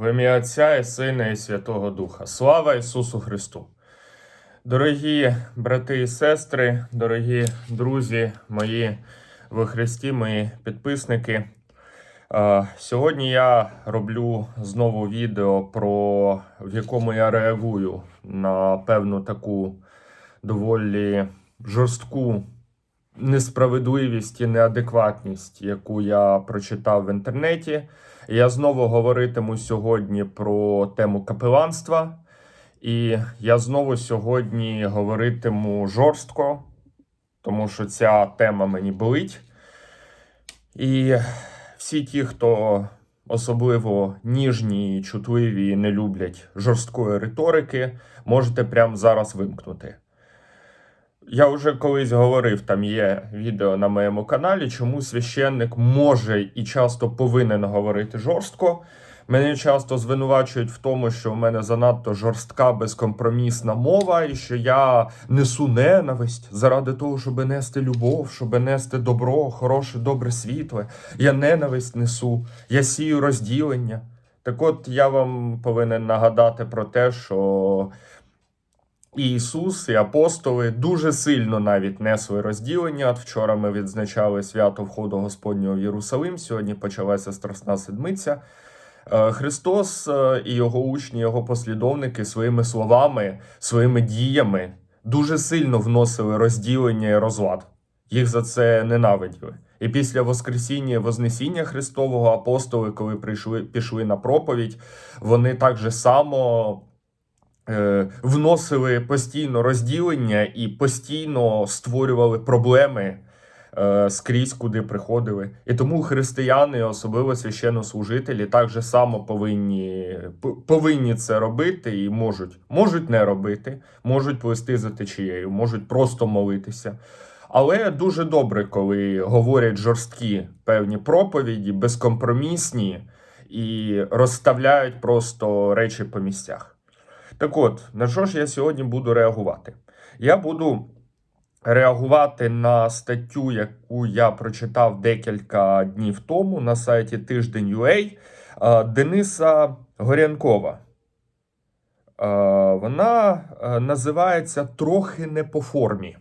В ім'я Отця і Сина і Святого Духа. Слава Ісусу Христу! Дорогі брати і сестри, дорогі друзі мої во Христі, мої підписники. Сьогодні я роблю знову відео, про в якому я реагую на певну таку доволі жорстку несправедливість і неадекватність, яку я прочитав в інтернеті. Я знову говоритиму сьогодні про тему капеланства, і я знову сьогодні говоритиму жорстко, тому що ця тема мені болить. І всі ті, хто особливо ніжні, і чутливі не люблять жорсткої риторики, можете прямо зараз вимкнути. Я вже колись говорив, там є відео на моєму каналі, чому священник може і часто повинен говорити жорстко. Мене часто звинувачують в тому, що в мене занадто жорстка, безкомпромісна мова, і що я несу ненависть заради того, щоб нести любов, щоб нести добро, хороше, добре світле. Я ненависть несу, я сію розділення. Так от я вам повинен нагадати про те, що і Ісус, і апостоли дуже сильно навіть несли розділення. От вчора ми відзначали свято входу Господнього в Єрусалим. Сьогодні почалася Страсна Седмиця. Е, Христос е, і його учні, його послідовники своїми словами, своїми діями дуже сильно вносили розділення і розлад. Їх за це ненавиділи. І після Воскресіння і Вознесіння Христового апостоли, коли прийшли, пішли на проповідь, вони так же само вносили постійно розділення і постійно створювали проблеми е, скрізь, куди приходили. І тому християни, особливо священнослужителі, так же само повинні, повинні це робити і можуть. Можуть не робити, можуть плести за течією, можуть просто молитися. Але дуже добре, коли говорять жорсткі певні проповіді, безкомпромісні і розставляють просто речі по місцях. Так от, на що ж я сьогодні буду реагувати? Я буду реагувати на статтю, яку я прочитав декілька днів тому на сайті Тиждень.ua е, Дениса Горянкова. Е, Вона е, називається Трохи не по формі.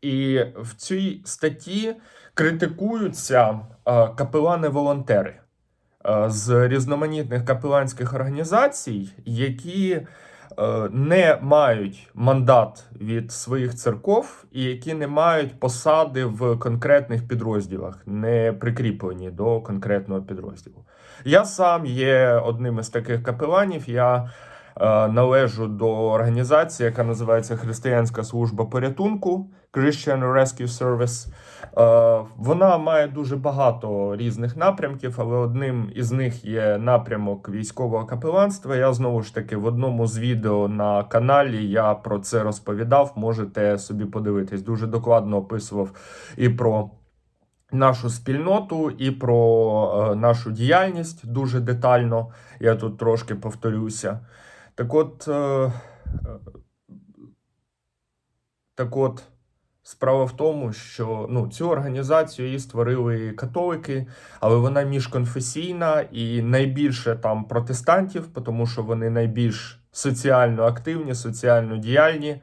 І в цій статті критикуються капелани-волонтери з різноманітних капеланських організацій, які не мають мандат від своїх церков і які не мають посади в конкретних підрозділах, не прикріплені до конкретного підрозділу. Я сам є одним із таких капеланів. Я е, належу до організації, яка називається Християнська служба порятунку Christian Rescue Service. Е, Вона має дуже багато різних напрямків, але одним із них є напрямок військового капеланства. Я знову ж таки в одному з відео на каналі я про це розповідав. Можете собі подивитись. Дуже докладно описував і про. Нашу спільноту і про е, нашу діяльність дуже детально. Я тут трошки повторюся. Так от, е, так от, справа в тому, що ну, цю організацію її створили католики, але вона міжконфесійна і найбільше там протестантів, тому що вони найбільш соціально активні, соціально діяльні.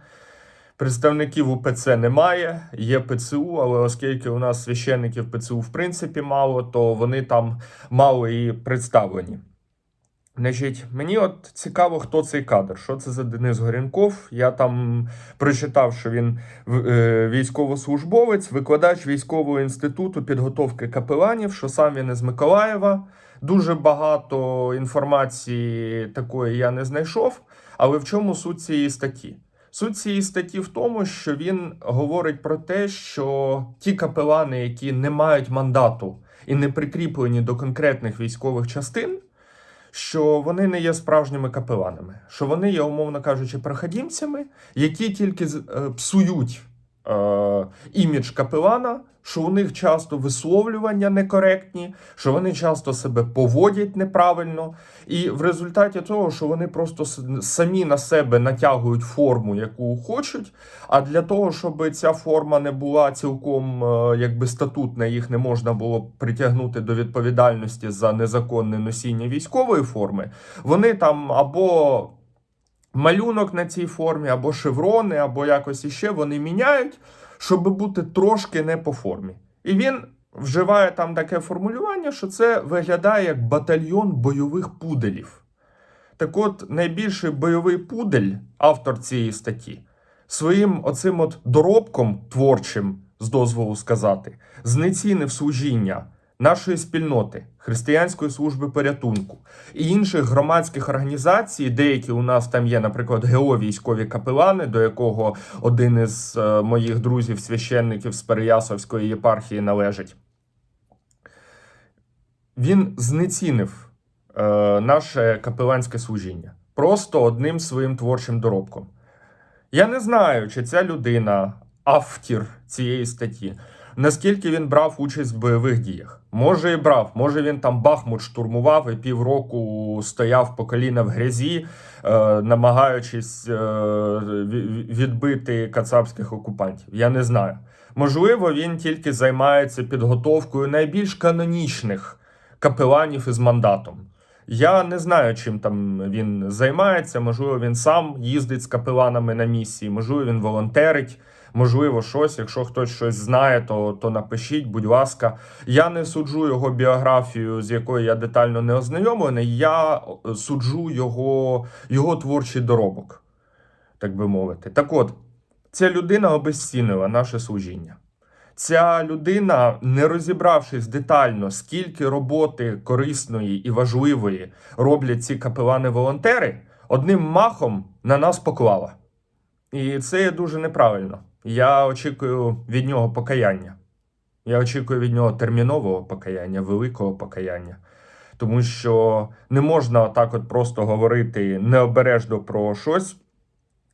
Представників УПЦ немає, є ПЦУ, але оскільки у нас священників ПЦУ в принципі мало, то вони там мало і представлені. Значить, мені от цікаво, хто цей кадр. Що це за Денис Горінков? Я там прочитав, що він е, військовослужбовець, викладач військового інституту підготовки капеланів, що сам він із Миколаєва. Дуже багато інформації такої я не знайшов. Але в чому суть цієї статті? Суть цієї статті в тому, що він говорить про те, що ті капелани, які не мають мандату і не прикріплені до конкретних військових частин, що вони не є справжніми капеланами, що вони є, умовно кажучи, проходімцями, які тільки е, псують імідж капелана, що у них часто висловлювання некоректні, що вони часто себе поводять неправильно, і в результаті того, що вони просто самі на себе натягують форму, яку хочуть. А для того, щоб ця форма не була цілком е, якби статутна, їх не можна було притягнути до відповідальності за незаконне носіння військової форми, вони там або малюнок на цій формі, або шеврони, або якось іще вони міняють, щоб бути трошки не по формі. І він вживає там таке формулювання, що це виглядає як батальйон бойових пуделів. Так от, найбільший бойовий пудель, автор цієї статті, своїм оцим от доробком творчим, з дозволу сказати, знецінив служіння нашої спільноти, Християнської служби порятунку і інших громадських організацій. Деякі у нас там є, наприклад, ГО військові капелани, до якого один із е, моїх друзів, священників з Переяславської єпархії належить. Він знецінив е, наше капеланське служіння просто одним своїм творчим доробком. Я не знаю, чи ця людина автір цієї статті, наскільки він брав участь в бойових діях. Може і брав, може він там Бахмут штурмував і півроку стояв по коліна в грязі, е, намагаючись е, відбити кацапських окупантів. Я не знаю. Можливо, він тільки займається підготовкою найбільш канонічних капеланів із мандатом. Я не знаю, чим там він займається. Можливо, він сам їздить з капеланами на місії, можливо, він волонтерить, можливо, щось. Якщо хтось щось знає, то, то напишіть, будь ласка. Я не суджу його біографію, з якою я детально не ознайомлений. Я суджу його, його творчий доробок, так би мовити. Так от, ця людина обезцінила наше служіння. Ця людина, не розібравшись детально, скільки роботи корисної і важливої роблять ці капелани-волонтери, одним махом на нас поклала. І це є дуже неправильно. Я очікую від нього покаяння. Я очікую від нього термінового покаяння, великого покаяння. Тому що не можна так от просто говорити необережно про щось,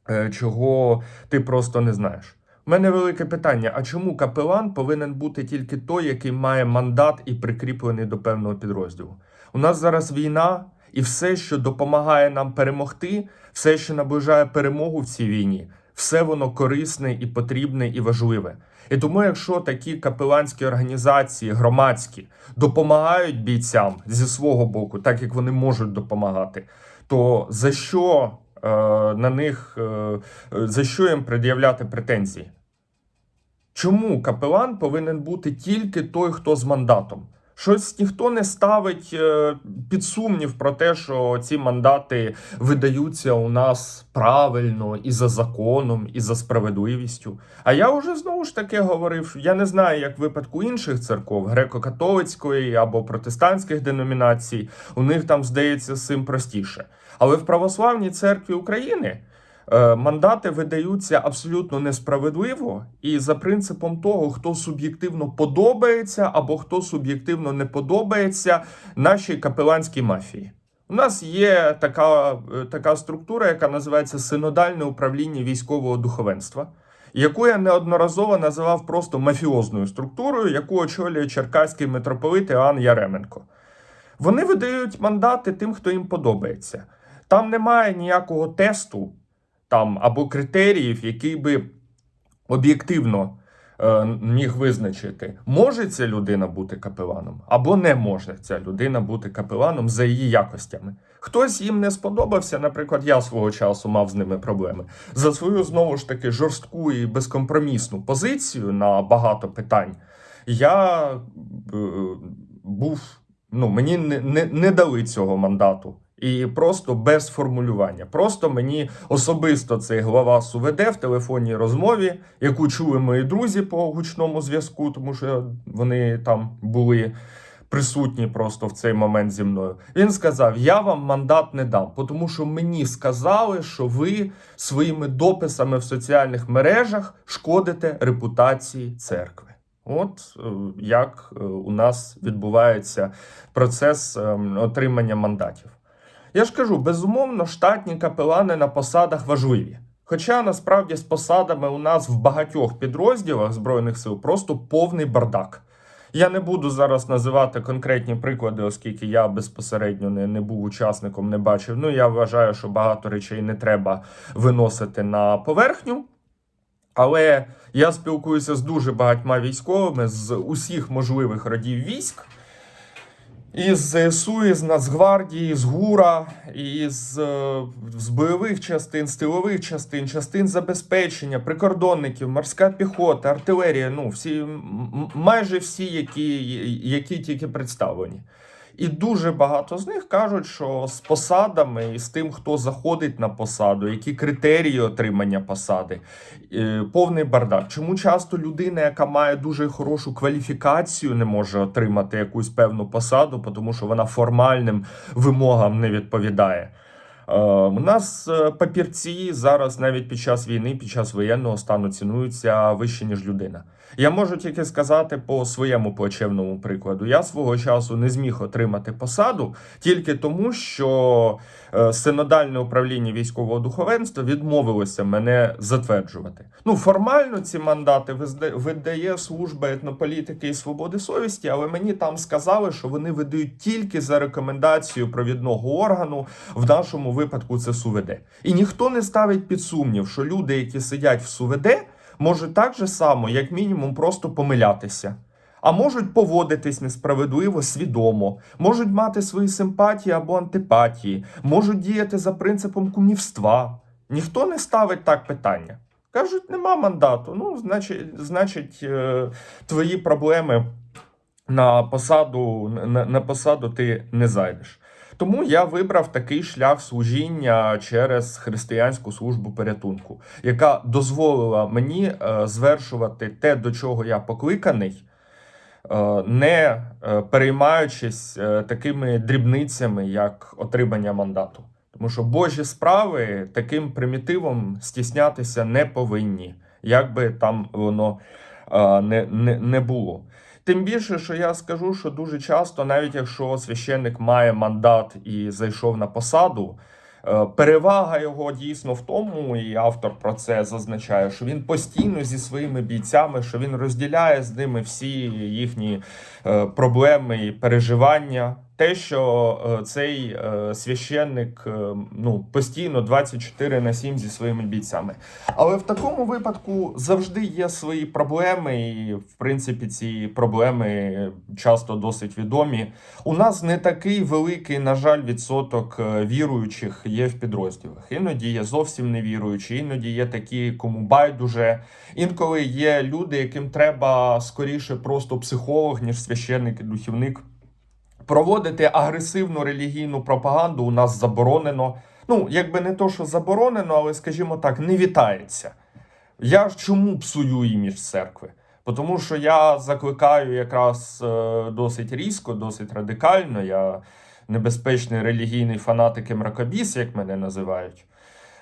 е, чого ти просто не знаєш. У мене велике питання: а чому капелан повинен бути тільки той, який має мандат і прикріплений до певного підрозділу? У нас зараз війна, і все, що допомагає нам перемогти, все, що наближає перемогу в цій війні, все воно корисне і потрібне і важливе. І тому, якщо такі капеланські організації громадські допомагають бійцям зі свого боку, так як вони можуть допомагати, то за що е, на них е, за що їм пред'являти претензії? Чому капелан повинен бути тільки той, хто з мандатом? Щось ніхто не ставить е, під сумнів про те, що ці мандати видаються у нас правильно і за законом, і за справедливістю. А я вже знову ж таки говорив: я не знаю, як в випадку інших церков, греко-католицької або протестантських деномінацій, у них там здається цим простіше. Але в православній церкві України мандати видаються абсолютно несправедливо і за принципом того, хто суб'єктивно подобається або хто суб'єктивно не подобається нашій капеланській мафії. У нас є така, е, така структура, яка називається синодальне управління військового духовенства, яку я неодноразово називав просто мафіозною структурою, яку очолює черкаський митрополит Іоанн Яременко. Вони видають мандати тим, хто їм подобається. Там немає ніякого тесту там, або критеріїв, який би об'єктивно е, міг визначити, може ця людина бути капеланом, або не може ця людина бути капеланом за її якостями. Хтось їм не сподобався, наприклад, я свого часу мав з ними проблеми. За свою знову ж таки жорстку і безкомпромісну позицію на багато питань. Я е, був, ну, мені не, не, не дали цього мандату. І просто без формулювання. Просто мені особисто цей глава СУВД в телефонній розмові, яку чули мої друзі по гучному зв'язку, тому що вони там були присутні просто в цей момент зі мною. Він сказав: Я вам мандат не дам, тому що мені сказали, що ви своїми дописами в соціальних мережах шкодите репутації церкви. От е, як е, у нас відбувається процес ем, отримання мандатів. Я ж кажу, безумовно, штатні капелани на посадах важливі. Хоча насправді з посадами у нас в багатьох підрозділах Збройних сил просто повний бардак. Я не буду зараз називати конкретні приклади, оскільки я безпосередньо не, не був учасником, не бачив. Ну я вважаю, що багато речей не треба виносити на поверхню. Але я спілкуюся з дуже багатьма військовими з усіх можливих родів військ. Із ЗСУ, із Нацгвардії, з ГУРа, із е, з бойових частин, з тилових частин, частин забезпечення, прикордонників, морська піхота, артилерія. Ну, всі, майже всі, які, які тільки представлені. І дуже багато з них кажуть, що з посадами і з тим, хто заходить на посаду, які критерії отримання посади, е, повний бардак. Чому часто людина, яка має дуже хорошу кваліфікацію, не може отримати якусь певну посаду, тому що вона формальним вимогам не відповідає. Е, У нас е, папірці зараз навіть під час війни, під час воєнного стану цінуються вище, ніж людина. Я можу тільки сказати по своєму плачевному прикладу. Я свого часу не зміг отримати посаду тільки тому, що е, синодальне управління військового духовенства відмовилося мене затверджувати. Ну, формально ці мандати видає служба етнополітики і свободи совісті, але мені там сказали, що вони видають тільки за рекомендацією провідного органу, в нашому випадку це СУВД. І ніхто не ставить під сумнів, що люди, які сидять в СУВД, можуть так же само, як мінімум, просто помилятися. А можуть поводитись несправедливо, свідомо, можуть мати свої симпатії або антипатії, можуть діяти за принципом кумівства. Ніхто не ставить так питання. Кажуть, нема мандату. Ну, значить, значить, е, твої проблеми на посаду, на, на посаду ти не зайдеш. Тому я вибрав такий шлях служіння через християнську службу порятунку, яка дозволила мені е, звершувати те, до чого я покликаний, е, не е, переймаючись такими дрібницями, як отримання мандату. Тому що Божі справи таким примітивом стіснятися не повинні, як би там воно не, не, не було. Тим більше, що я скажу, що дуже часто, навіть якщо священник має мандат і зайшов на посаду, е, перевага його дійсно в тому, і автор про це зазначає, що він постійно зі своїми бійцями, що він розділяє з ними всі їхні е, проблеми і переживання. Те, що е, цей е, священник е, ну, постійно 24 на 7 зі своїми бійцями. Але в такому випадку завжди є свої проблеми, і в принципі ці проблеми часто досить відомі. У нас не такий великий, на жаль, відсоток віруючих є в підрозділах. Іноді є зовсім невіруючі, іноді є такі, кому байдуже. Інколи є люди, яким треба скоріше просто психолог, ніж священник і духівник. Проводити агресивну релігійну пропаганду у нас заборонено. Ну, якби не то, що заборонено, але, скажімо так, не вітається. Я чому псую імідж церкви? Тому що я закликаю якраз е, досить різко, досить радикально. Я небезпечний релігійний фанатик і мракобіс, як мене називають.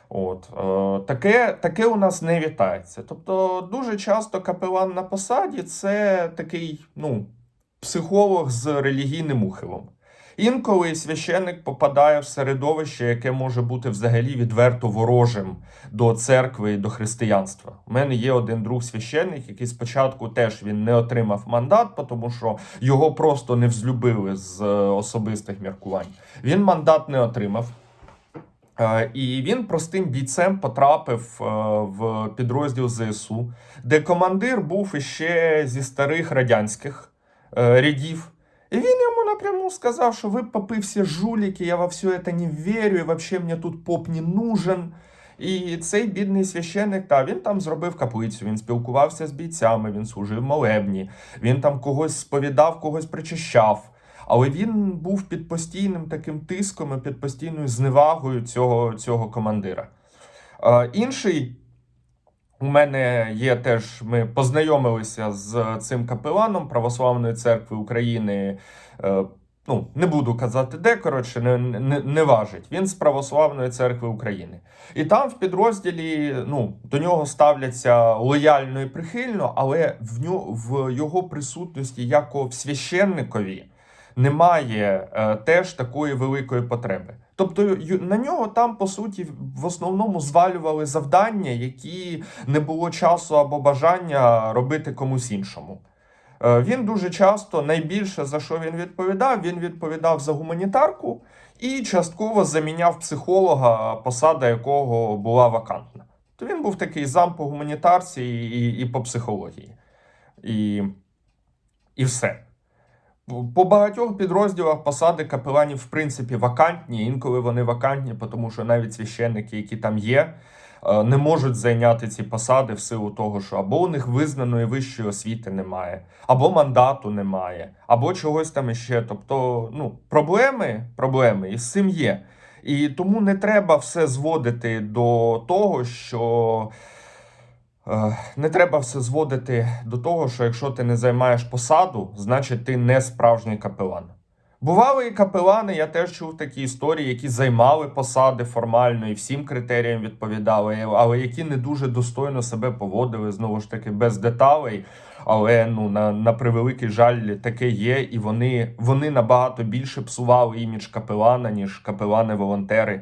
От, е, таке, таке у нас не вітається. Тобто, дуже часто капелан на посаді це такий, ну, психолог з релігійним ухилом. Інколи священник попадає в середовище, яке може бути взагалі відверто ворожим до церкви і до християнства. У мене є один друг священник, який спочатку теж він не отримав мандат, тому що його просто не взлюбили з е, особистих міркувань. Він мандат не отримав. Е, І він простим бійцем потрапив е, в підрозділ ЗСУ, де командир був іще зі старих радянських рядів. І він йому напряму сказав, що ви попи всі жуліки, я во все це не вірю, і взагалі мені тут поп не нужен. І цей бідний священник, та він там зробив каплицю, він спілкувався з бійцями, він служив молебні, він там когось сповідав, когось причащав. Але він був під постійним таким тиском і під постійною зневагою цього, цього командира. Е, інший у мене є теж, ми познайомилися з цим капеланом Православної церкви України. Е, ну, не буду казати де, коротше, не, не, не важить. Він з Православної церкви України. І там в підрозділі ну, до нього ставляться лояльно і прихильно, але в, нього, в його присутності, як в священникові, немає е, теж такої великої потреби. Тобто на нього там, по суті, в основному звалювали завдання, які не було часу або бажання робити комусь іншому. Е, Він дуже часто найбільше за що він відповідав, він відповідав за гуманітарку і частково заміняв психолога, посада якого була вакантна. То він був такий зам по гуманітарці і, і по психології. І, і все. По багатьох підрозділах посади капеланів, в принципі, вакантні. Інколи вони вакантні, тому що навіть священники, які там є, е, не можуть зайняти ці посади в силу того, що або у них визнаної вищої освіти немає, або мандату немає, або чогось там іще. Тобто, ну, проблеми, проблеми із цим є. І тому не треба все зводити до того, що. Е, Не треба все зводити до того, що якщо ти не займаєш посаду, значить ти не справжній капелан. Бували і капелани, я теж чув такі історії, які займали посади формально і всім критеріям відповідали, але які не дуже достойно себе поводили, знову ж таки, без деталей. Але ну на, на превеликий жаль, таке є, і вони, вони набагато більше псували імідж капелана, ніж капелани-волонтери.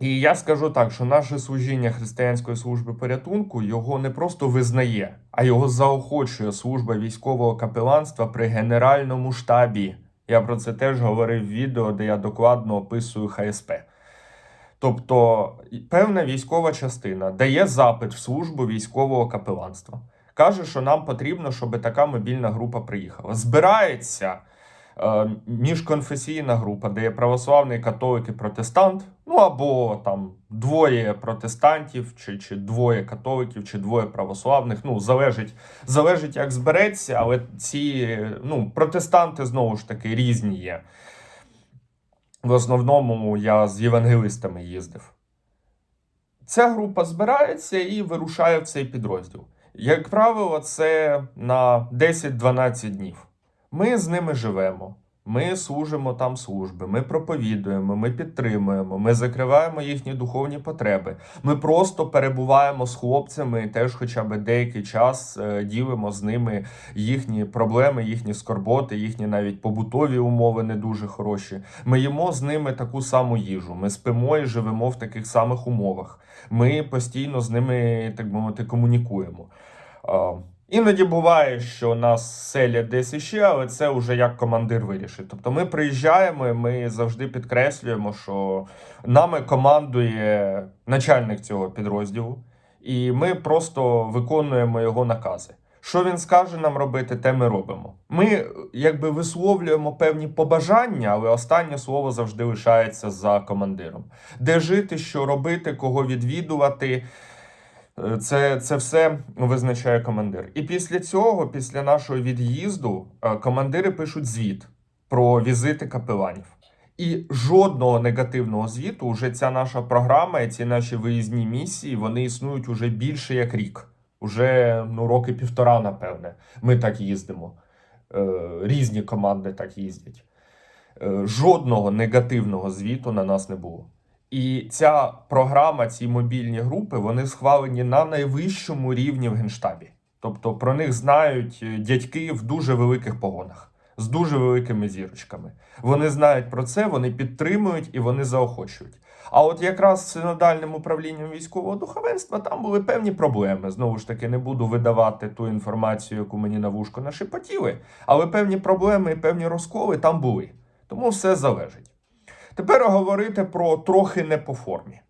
І я скажу так, що наше служіння Християнської служби порятунку його не просто визнає, а його заохочує служба військового капеланства при генеральному штабі. Я про це теж говорив в відео, де я докладно описую ХСП. Тобто, певна військова частина дає запит в службу військового капеланства. Каже, що нам потрібно, щоб така мобільна група приїхала. Збирається міжконфесійна група, де є православний католик і протестант, ну або там двоє протестантів, чи, чи двоє католиків, чи двоє православних. Ну, залежить, залежить, як збереться, але ці ну, протестанти знову ж таки різні є. В основному я з євангелистами їздив. Ця група збирається і вирушає в цей підрозділ. Як правило, це на 10-12 днів. Ми з ними живемо. Ми служимо там служби, ми проповідуємо, ми підтримуємо, ми закриваємо їхні духовні потреби. Ми просто перебуваємо з хлопцями, теж хоча б деякий час е, ділимо з ними їхні проблеми, їхні скорботи, їхні навіть побутові умови не дуже хороші. Ми їмо з ними таку саму їжу. Ми спимо і живемо в таких самих умовах. Ми постійно з ними, так би мовити, комунікуємо. Іноді буває, що нас селять десь іще, але це вже як командир вирішить. Тобто ми приїжджаємо, і ми завжди підкреслюємо, що нами командує начальник цього підрозділу, і ми просто виконуємо його накази. Що він скаже нам робити, те ми робимо. Ми якби висловлюємо певні побажання, але останнє слово завжди лишається за командиром. Де жити, що робити, кого відвідувати. Це, це все визначає командир. І після цього, після нашого від'їзду, е, командири пишуть звіт про візити капеланів. І жодного негативного звіту вже ця наша програма і ці наші виїзні місії вони існують уже більше як рік. Уже ну, роки півтора, напевне. Ми так їздимо. Е, різні команди так їздять. Е, жодного негативного звіту на нас не було. І ця програма, ці мобільні групи, вони схвалені на найвищому рівні в Генштабі. Тобто про них знають е, дядьки в дуже великих погонах, з дуже великими зірочками. Вони знають про це, вони підтримують і вони заохочують. А от якраз з синодальним управлінням військового духовенства там були певні проблеми. Знову ж таки, не буду видавати ту інформацію, яку мені на вушко нашепотіли, але певні проблеми і певні розколи там були. Тому все залежить. Тепер говорити про трохи не по формі.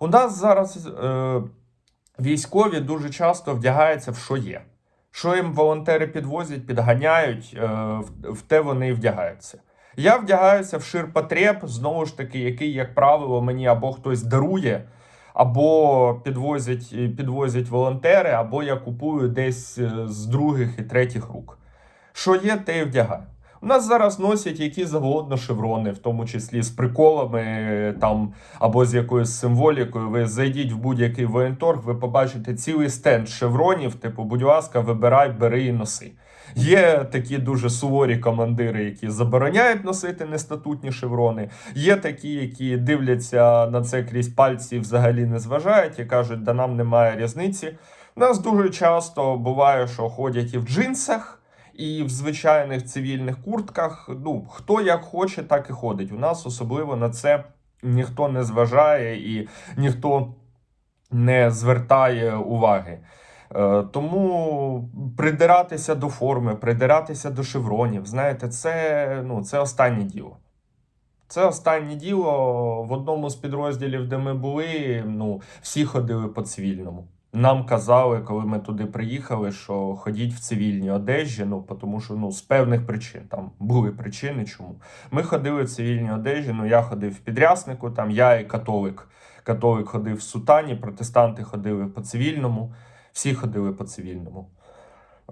У нас зараз е, військові дуже часто вдягаються в що є. Що їм волонтери підвозять, підганяють, е, в, те вони і вдягаються. Я вдягаюся в ширпотреб, знову ж таки, який, як правило, мені або хтось дарує, або підвозять, підвозять волонтери, або я купую десь е, з других і третіх рук. Що є, те і вдягаю. Нас зараз носять які завгодно шеврони, в тому числі з приколами там або з якоюсь символікою. Ви зайдіть в будь-який воєнторг, ви побачите цілий стенд шевронів. Типу, будь ласка, вибирай, бери і носи. Є такі дуже суворі командири, які забороняють носити нестатутні шеврони. Є такі, які дивляться на це крізь пальці, і взагалі не зважають і кажуть, да нам немає різниці. У нас дуже часто буває, що ходять і в джинсах. І в звичайних цивільних куртках. Ну, хто як хоче, так і ходить. У нас особливо на це ніхто не зважає і ніхто не звертає уваги. Е, Тому придиратися до форми, придиратися до шевронів, знаєте, це, ну, це останнє діло. Це останнє діло в одному з підрозділів, де ми були. Ну, всі ходили по цивільному. Нам казали, коли ми туди приїхали, що ходіть в цивільній одежі, ну тому що ну з певних причин там були причини, чому ми ходили в цивільній одежі. Ну я ходив в підряснику, там я і католик. Католик ходив в сутані, протестанти ходили по цивільному, всі ходили по цивільному.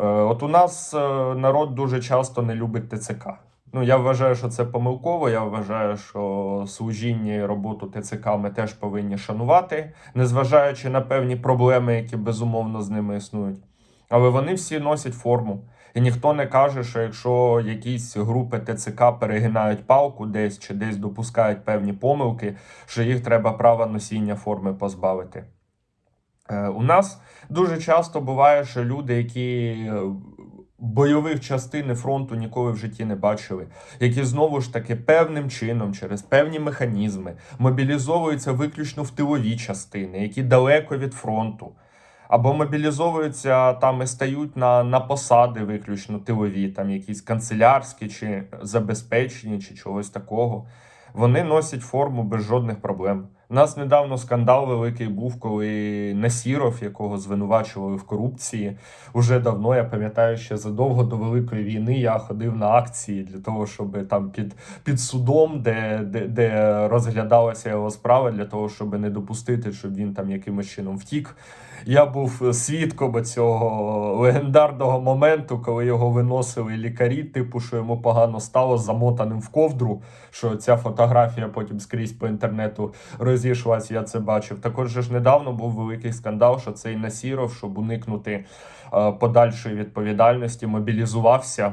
Е, От у нас е, народ дуже часто не любить ТЦК. Ну, я вважаю, що це помилково. Я вважаю, що служіння і роботу ТЦК ми теж повинні шанувати, незважаючи на певні проблеми, які безумовно з ними існують. Але вони всі носять форму. І ніхто не каже, що якщо якісь групи ТЦК перегинають палку десь чи десь допускають певні помилки, що їх треба права носіння форми позбавити. Е, У нас дуже часто буває, що люди, які е, бойових частини фронту ніколи в житті не бачили, які знову ж таки певним чином, через певні механізми, мобілізовуються виключно в тилові частини, які далеко від фронту. Або мобілізовуються там і стають на, на посади виключно тилові, там якісь канцелярські чи забезпечені, чи чогось такого. Вони носять форму без жодних проблем. Нас недавно скандал великий був, коли Насіров, якого звинувачували в корупції, уже давно. Я пам'ятаю, ще задовго до Великої війни я ходив на акції для того, щоб там під, під судом, де, де, де розглядалася його справа, для того, щоб не допустити, щоб він там якимось чином втік. Я був свідком цього легендарного моменту, коли його виносили лікарі, типу, що йому погано стало замотаним в ковдру. Що ця фотографія потім скрізь по інтернету розійшлась, я це бачив. Також ж недавно був великий скандал, що цей Насіров, щоб уникнути е, подальшої відповідальності, мобілізувався.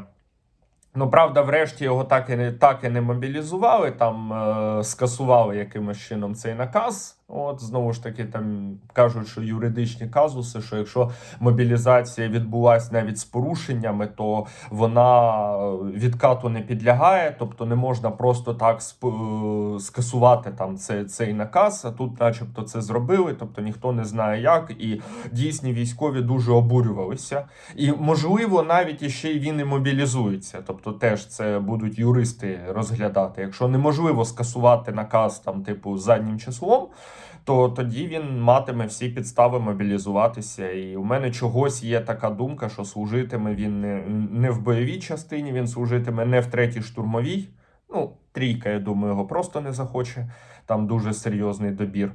Ну, правда, врешті його так і не так і не мобілізували, там е, скасували якимось чином цей наказ. От знову ж таки, там кажуть, що юридичні казуси, що якщо мобілізація відбулася навіть з порушеннями, то вона е, відкату не підлягає, тобто не можна просто так е, скасувати там цей, цей наказ. А тут, начебто, це зробили, тобто ніхто не знає як, і дійсні військові дуже обурювалися. І можливо, навіть іще й він і мобілізується. Тобто, теж це будуть юристи розглядати. Якщо неможливо скасувати наказ там, типу, заднім числом то тоді він матиме всі підстави мобілізуватися. І у мене чогось є така думка, що служитиме він не, в бойовій частині, він служитиме не в третій штурмовій. Ну, трійка, я думаю, його просто не захоче. Там дуже серйозний добір.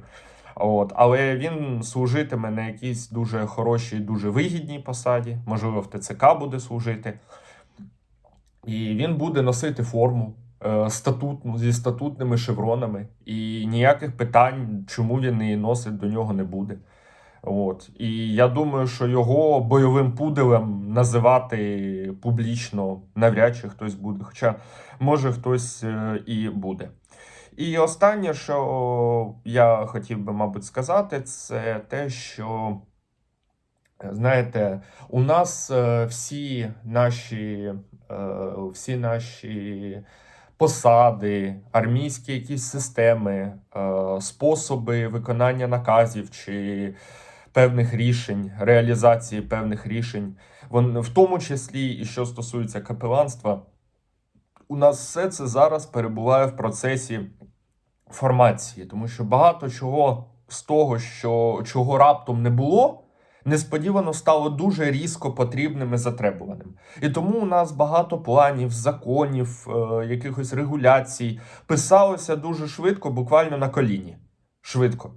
От, але він служитиме на якійсь дуже хорошій, дуже вигідній посаді. Можливо, в ТЦК буде служити. І він буде носити форму статутну зі статутними шевронами, і ніяких питань, чому він її носить, до нього не буде. От. І я думаю, що його бойовим пуделем називати публічно навряд чи хтось буде. Хоча може хтось е, і буде. І останнє, що я хотів би, мабуть, сказати, це те, що. Знаєте, у нас е, всі наші, е, всі наші посади, армійські якісь системи, е, способи виконання наказів чи певних рішень, реалізації певних рішень, в тому числі і що стосується капеланства, у нас все це зараз перебуває в процесі формації, тому що багато чого з того, що чого раптом не було несподівано стало дуже різко потрібним і затребуваним. І тому у нас багато планів, законів, е, якихось регуляцій писалося дуже швидко, буквально на коліні. Швидко.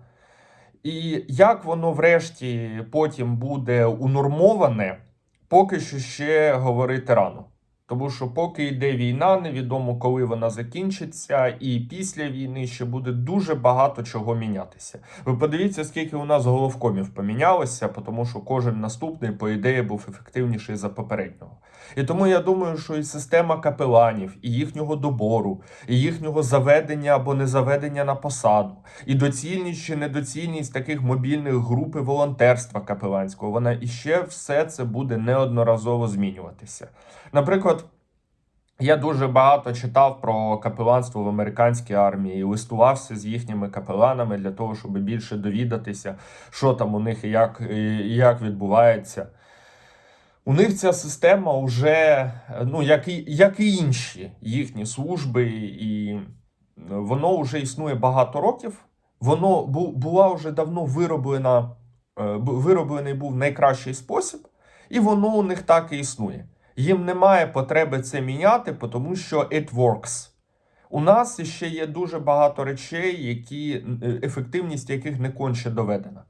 І як воно врешті потім буде унормоване, поки що ще говорити рано. Тому що поки йде війна, невідомо коли вона закінчиться, і після війни ще буде дуже багато чого мінятися. Ви подивіться, скільки у нас головкомів помінялося, тому що кожен наступний, по ідеї, був ефективніший за попереднього. І тому я думаю, що і система капеланів, і їхнього добору, і їхнього заведення або незаведення на посаду, і доцільність чи недоцільність таких мобільних груп і волонтерства капеланського, вона іще все це буде неодноразово змінюватися. Наприклад, я дуже багато читав про капеланство в американській армії листувався з їхніми капеланами для того, щоб більше довідатися, що там у них і як, і як відбувається. У них ця система вже, ну, як і, як і інші їхні служби, і воно вже існує багато років. Воно бу, була вже давно вироблена, е, вироблений був найкращий спосіб, і воно у них так і існує. Їм немає потреби це міняти, тому що it works. У нас ще є дуже багато речей, які, е, ефективність яких не конче доведена.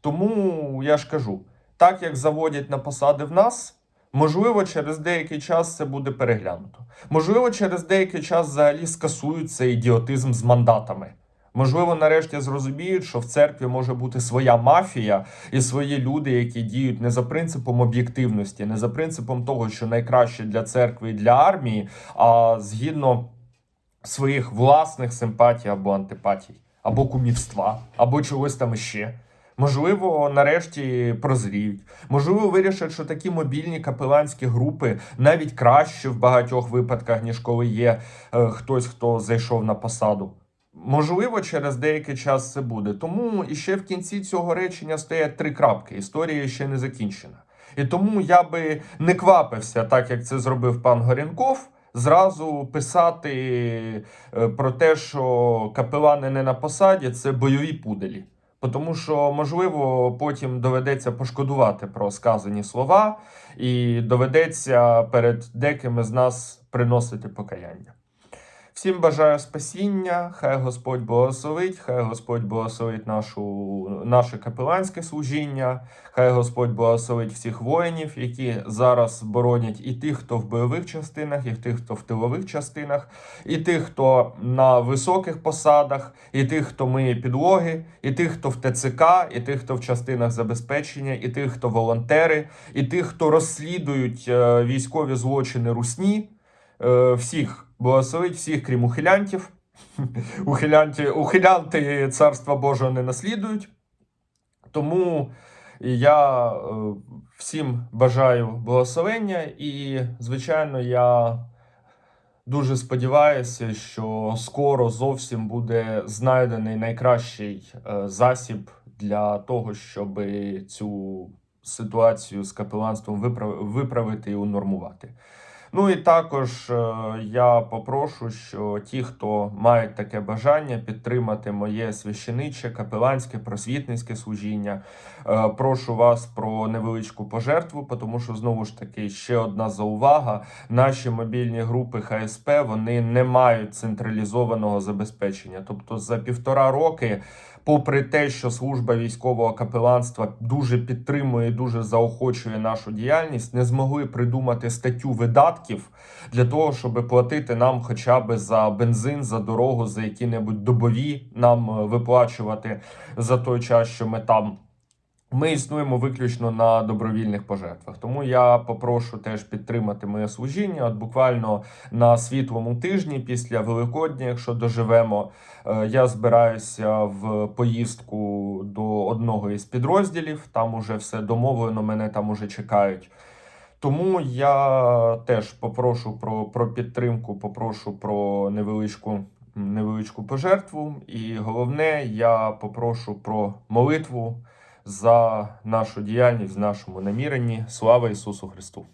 Тому я ж кажу, так як заводять на посади в нас, можливо, через деякий час це буде переглянуто. Можливо, через деякий час взагалі скасують цей ідіотизм з мандатами. Можливо, нарешті зрозуміють, що в церкві може бути своя мафія і свої люди, які діють не за принципом об'єктивності, не за принципом того, що найкраще для церкви і для армії, а згідно своїх власних симпатій або антипатій, або кумівства, або чогось там іще. Можливо, нарешті прозріють. Можливо, вирішать, що такі мобільні капеланські групи навіть краще в багатьох випадках, ніж коли є е, хтось, хто зайшов на посаду. Можливо, через деякий час це буде. Тому і ще в кінці цього речення стоять три крапки. Історія ще не закінчена. І тому я би не квапився, так як це зробив пан Горінков, зразу писати е, про те, що капелани не на посаді, це бойові пуделі. Тому що, можливо, потім доведеться пошкодувати про сказані слова, і доведеться перед декими з нас приносити покаяння. Всім бажаю спасіння, хай Господь благословить, хай Господь благословить нашу, наше капеланське служіння, хай Господь благословить всіх воїнів, які зараз боронять і тих, хто в бойових частинах, і тих, хто в тилових частинах, і тих, хто на високих посадах, і тих, хто миє підлоги, і тих, хто в ТЦК, і тих, хто в частинах забезпечення, і тих, хто волонтери, і тих, хто розслідують е, військові злочини русні. Е, всіх благословить, всіх, крім ухилянтів. Ухилянти, ухилянти царства Божого не наслідують. Тому я е, всім бажаю благословення, і, звичайно, я дуже сподіваюся, що скоро зовсім буде знайдений найкращий е, засіб для того, щоб цю ситуацію з капеланством виправ- виправити і унормувати. Ну і також е, я попрошу, що ті, хто мають таке бажання підтримати моє священиче, капеланське, просвітницьке служіння, е, прошу вас про невеличку пожертву, тому що знову ж таки ще одна заувага: наші мобільні групи ХСП вони не мають централізованого забезпечення. Тобто за півтора роки. Попри те, що служба військового капеланства дуже підтримує дуже заохочує нашу діяльність, не змогли придумати статтю видатків для того, щоб платити нам хоча б за бензин, за дорогу, за які-небудь добові нам е, виплачувати за той час, що ми там. Ми існуємо виключно на добровільних пожертвах. Тому я попрошу теж підтримати моє служіння. От буквально на світлому тижні після Великодня, якщо доживемо, е, я збираюся в поїздку до одного із підрозділів. Там уже все домовлено, мене там уже чекають. Тому я теж попрошу про, про підтримку, попрошу про невеличку, невеличку пожертву. І головне, я попрошу про молитву за нашу діяльність в нашому наміренні. Слава Ісусу Христу!